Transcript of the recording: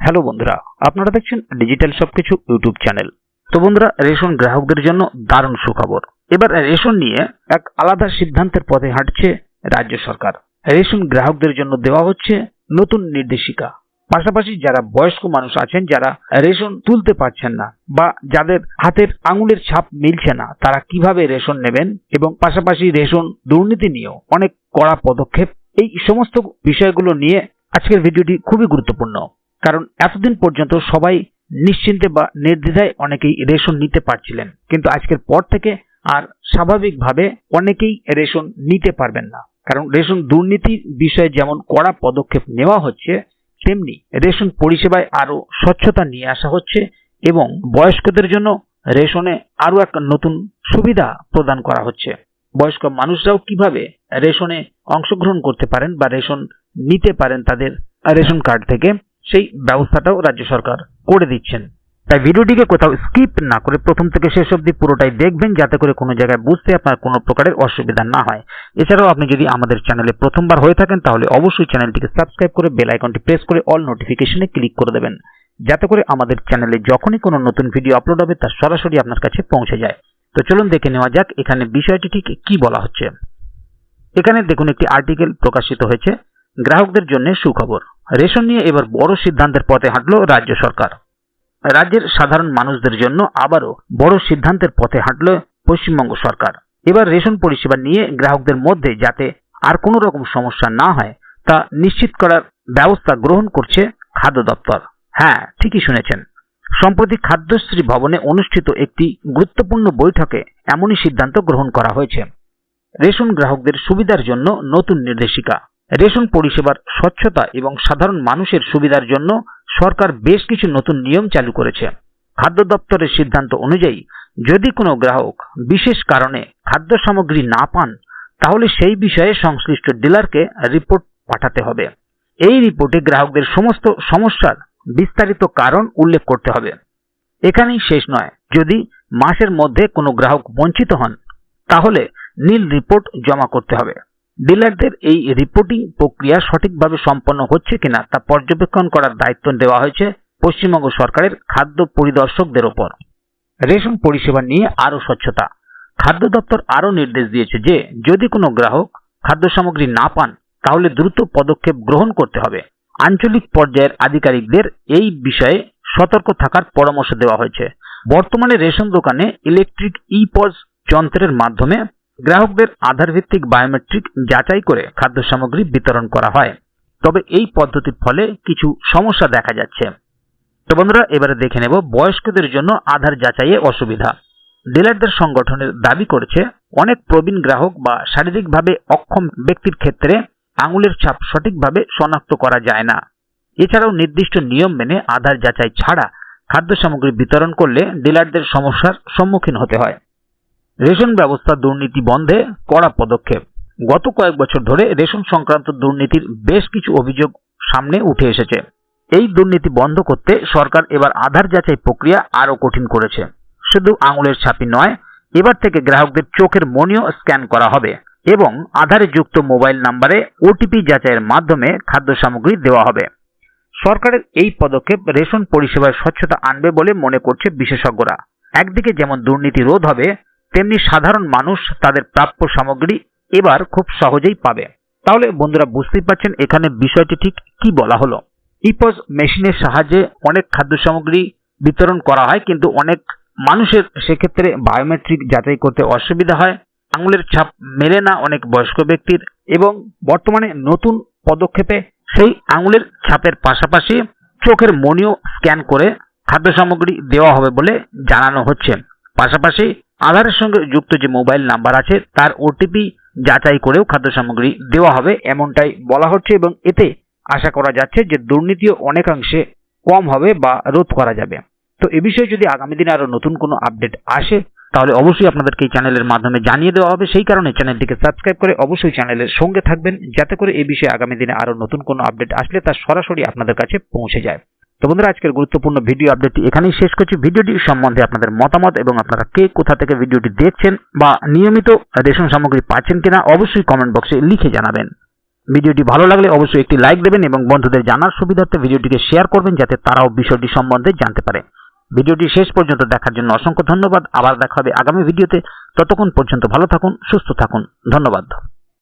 Hello বন্ধুরা, আপনারা দেখছেন ডিজিটাল সবকিছু ইউটিউব চ্যানেল। তো বন্ধুরা, রেশন গ্রাহকদের জন্য দারুণ সুখবর। এবার রেশন নিয়ে এক আলাদা সিদ্ধান্তের পথে হাঁটছে রাজ্য সরকার। রেশন গ্রাহকদের জন্য দেওয়া হচ্ছে নতুন নির্দেশিকা। পাশাপাশি যারা বয়স্ক মানুষ আছেন, যারা রেশন তুলতে পারছেন না বা যাদের হাতের আঙুলের ছাপ মিলছে না, তারা কীভাবে রেশন নেবেন এবং পাশাপাশি রেশন দুর্নীতি নিয়েও অনেক কড়া পদক্ষেপ, এই সমস্ত বিষয়গুলো নিয়ে আজকের ভিডিওটি খুবই গুরুত্বপূর্ণ। কারণ এতদিন পর্যন্ত সবাই নিশ্চিন্তে বা নির্দ্বিধায় অনেকেই রেশন নিতে পারছিলেন। কিন্তু আজকের পর থেকে আর স্বাভাবিকভাবে অনেকেই রেশন নিতে পারবেন না। কারণ রেশন দুর্নীতির বিষয়ে যেমন কড়া পদক্ষেপ নেওয়া হচ্ছে, তেমনি রেশন পরিষেবায় আরও স্বচ্ছতা নিয়ে আসা হচ্ছে এবং বয়স্কদের জন্য রেশনে আরও এক নতুন সুবিধা প্রদান করা হচ্ছে। বয়স্ক মানুষরাও কীভাবে রেশনে অংশগ্রহণ করতে পারেন বা রেশন নিতে পারেন তাদের রেশন কার্ড থেকে সেই ব্যবস্থাটাও রাজ্য সরকার করে দিচ্ছেন। তাই ভিডিওটিকে কোথাও স্কিপ না করে প্রথম থেকে শেষ অবধি পুরোটাই দেখবেন, যাতে করে কোনো জায়গায় বুঝতে আপনার কোনো প্রকারের অসুবিধা না হয়। এছাড়াও আপনি যদি আমাদের চ্যানেলে প্রথমবার হয়ে থাকেন, তাহলে অবশ্যই চ্যানেলটিকে সাবস্ক্রাইব করে বেল আইকনটি প্রেস করে অল নোটিফিকেশনে ক্লিক করে দেবেন, যাতে করে আমাদের চ্যানেলে যখনই কোনো নতুন ভিডিও আপলোড হবে, তা সরাসরি আপনার কাছে পৌঁছে যায়। তো চলুন দেখে নেওয়া যাক, এখানে বিষয়টি ঠিক কি বলা হচ্ছে। এখানে দেখুন, একটি আর্টিকেল প্রকাশিত হয়েছে। গ্রাহকদের জন্য সুখবর। রেশন নিয়ে এবার বড় সিদ্ধান্তের পথে হাঁটল রাজ্য সরকার। রাজ্যের সাধারণ মানুষদের জন্য আবারও বড় সিদ্ধান্তের পথে হাঁটল পশ্চিমবঙ্গ সরকার। এবার রেশন পরিষেবা নিয়ে গ্রাহকদের মধ্যে যাতে আর কোনো রকম সমস্যা না হয়, তা নিশ্চিত করার ব্যবস্থা গ্রহণ করছে খাদ্য দপ্তর। হ্যাঁ ঠিকই শুনেছেন। সম্প্রতি খাদ্যশ্রী ভবনে অনুষ্ঠিত একটি গুরুত্বপূর্ণ বৈঠকে এমনই সিদ্ধান্ত গ্রহণ করা হয়েছে। রেশন গ্রাহকদের সুবিধার জন্য নতুন নির্দেশিকা। রেশন পরিষেবার স্বচ্ছতা এবং সাধারণ মানুষের সুবিধার জন্য সরকার বেশ কিছু নতুন নিয়ম চালু করেছে। খাদ্য দপ্তরের সিদ্ধান্ত অনুযায়ী, যদি কোনো গ্রাহক বিশেষ কারণে খাদ্য সামগ্রী না পান, তাহলে সেই বিষয়ে সংশ্লিষ্ট ডিলারকে রিপোর্ট পাঠাতে হবে। এই রিপোর্টে গ্রাহকদের সমস্ত সমস্যার বিস্তারিত কারণ উল্লেখ করতে হবে। এখানেই শেষ নয়, যদি মাসের মধ্যে কোনো গ্রাহক বঞ্চিত হন, তাহলে নীল রিপোর্ট জমা করতে হবে। ডিলারদের এই রিপোর্টিং প্রক্রিয়া সঠিকভাবে সম্পন্ন হচ্ছে কিনা তা পর্যবেক্ষণ করার দায়িত্ব দেওয়া হয়েছে পশ্চিমবঙ্গ সরকারের খাদ্য পরিদর্শকদের ওপর। রেশন পরিষেবা নিয়ে আরও স্বচ্ছতা। খাদ্য দপ্তর আরও নির্দেশ দিয়েছে যে, যদি কোনো গ্রাহক খাদ্য সামগ্রী না পান, তাহলে দ্রুত পদক্ষেপ গ্রহণ করতে হবে। আঞ্চলিক পর্যায়ের আধিকারিকদের এই বিষয়ে সতর্ক থাকার পরামর্শ দেওয়া হয়েছে। বর্তমানে রেশন দোকানে ইলেকট্রিক ই পজ যন্ত্রের মাধ্যমে গ্রাহকদের আধার ভিত্তিক বায়োমেট্রিক যাচাই করে খাদ্য সামগ্রী বিতরণ করা হয়। তবে এই পদ্ধতির ফলে কিছু সমস্যা দেখা যাচ্ছে। তো বন্ধুরা, এবারে দেখে নেব বয়স্কদের জন্য আধার যাচাইয়ে অসুবিধা। ডিলারদের সংগঠনের দাবি করেছে, অনেক প্রবীণ গ্রাহক বা শারীরিকভাবে অক্ষম ব্যক্তির ক্ষেত্রে আঙুলের ছাপ সঠিকভাবে শনাক্ত করা যায় না। এছাড়াও নির্দিষ্ট নিয়ম মেনে আধার যাচাই ছাড়া খাদ্য সামগ্রী বিতরণ করলে ডিলারদের সমস্যার সম্মুখীন হতে হয়। রেশন ব্যবস্থা দুর্নীতি বন্ধে কড়া পদক্ষেপ। গত কয়েক বছর ধরে রেশন সংক্রান্ত দুর্নীতির বেশ কিছু অভিযোগ সামনে উঠে এসেছে। এই দুর্নীতি বন্ধ করতে সরকার এবার আধার যাচাই প্রক্রিয়া আরও কঠিন করেছে। শুধু আঙুলের ছাপি নয়, এবার থেকে গ্রাহকদের চোখের মনিও স্ক্যান করা হবে এবং আধারে যুক্ত মোবাইল নাম্বারে ওটিপি যাচাইয়ের মাধ্যমে খাদ্য সামগ্রী দেওয়া হবে। সরকারের এই পদক্ষেপ রেশন পরিষেবায় স্বচ্ছতা আনবে বলে মনে করছে বিশেষজ্ঞরা। একদিকে যেমন দুর্নীতি রোধ হবে তেমনি সাধারণ মানুষ তাদের প্রাপ্য সামগ্রী এবার খুব সহজেই পাবে। তাহলে বন্ধুরা বুঝতেই পারছেন এখানে বিষয়টি ঠিক কি বলা হলো। ইপজ মেশিনের সাহায্যে অনেক খাদ্য সামগ্রী বিতরণ করা হয়, কিন্তু অনেক মানুষের সেক্ষেত্রে বায়োমেট্রিক যাচাই করতে অসুবিধা হয়, আঙুলের ছাপ মেলে না অনেক বয়স্ক ব্যক্তির, এবং বর্তমানে নতুন পদক্ষেপে সেই আঙুলের ছাপের পাশাপাশি চোখের মনিও স্ক্যান করে খাদ্য সামগ্রী দেওয়া হবে বলে জানানো হচ্ছে। পাশাপাশি আধারের সঙ্গে যুক্ত যে মোবাইল নাম্বার আছে, তার ওটিপি যাচাই করেও খাদ্য সামগ্রী দেওয়া হবে এমনটাই বলা হচ্ছে এবং এতে আশা করা যাচ্ছে যে দুর্নীতিও অনেকাংশে কম হবে বা রোধ করা যাবে। তো এ বিষয়ে যদি আগামী দিনে আরও নতুন কোনো আপডেট আসে, তাহলে অবশ্যই আপনাদেরকে এই চ্যানেলের মাধ্যমে জানিয়ে দেওয়া হবে। সেই কারণে চ্যানেলটিকে সাবস্ক্রাইব করে অবশ্যই চ্যানেলের সঙ্গে থাকবেন, যাতে করে এই বিষয়ে আগামী দিনে আরও নতুন কোনো আপডেট আসলে তা সরাসরি আপনাদের কাছে পৌঁছে যায়। তো বন্ধুরা, আজকের গুরুত্বপূর্ণ ভিডিও আপডেটটি এখানেই শেষ করছি। ভিডিওটি সম্বন্ধে আপনাদের মতামত এবং আপনারা কে কোথা থেকে ভিডিওটি দেখছেন বা নিয়মিত রেশন সামগ্রী পাচ্ছেন কিনা অবশ্যই কমেন্ট বক্সে লিখে জানাবেন। ভিডিওটি ভালো লাগলে অবশ্যই একটি লাইক দেবেন এবং বন্ধুদের জানার সুবিধার্থে ভিডিওটিকে শেয়ার করবেন যাতে তারাও বিষয়টি সম্বন্ধে জানতে পারে। ভিডিওটি শেষ পর্যন্ত দেখার জন্য অসংখ্য ধন্যবাদ। আবার দেখা হবে আগামী ভিডিওতে। ততক্ষণ পর্যন্ত ভালো থাকুন, সুস্থ থাকুন। ধন্যবাদ।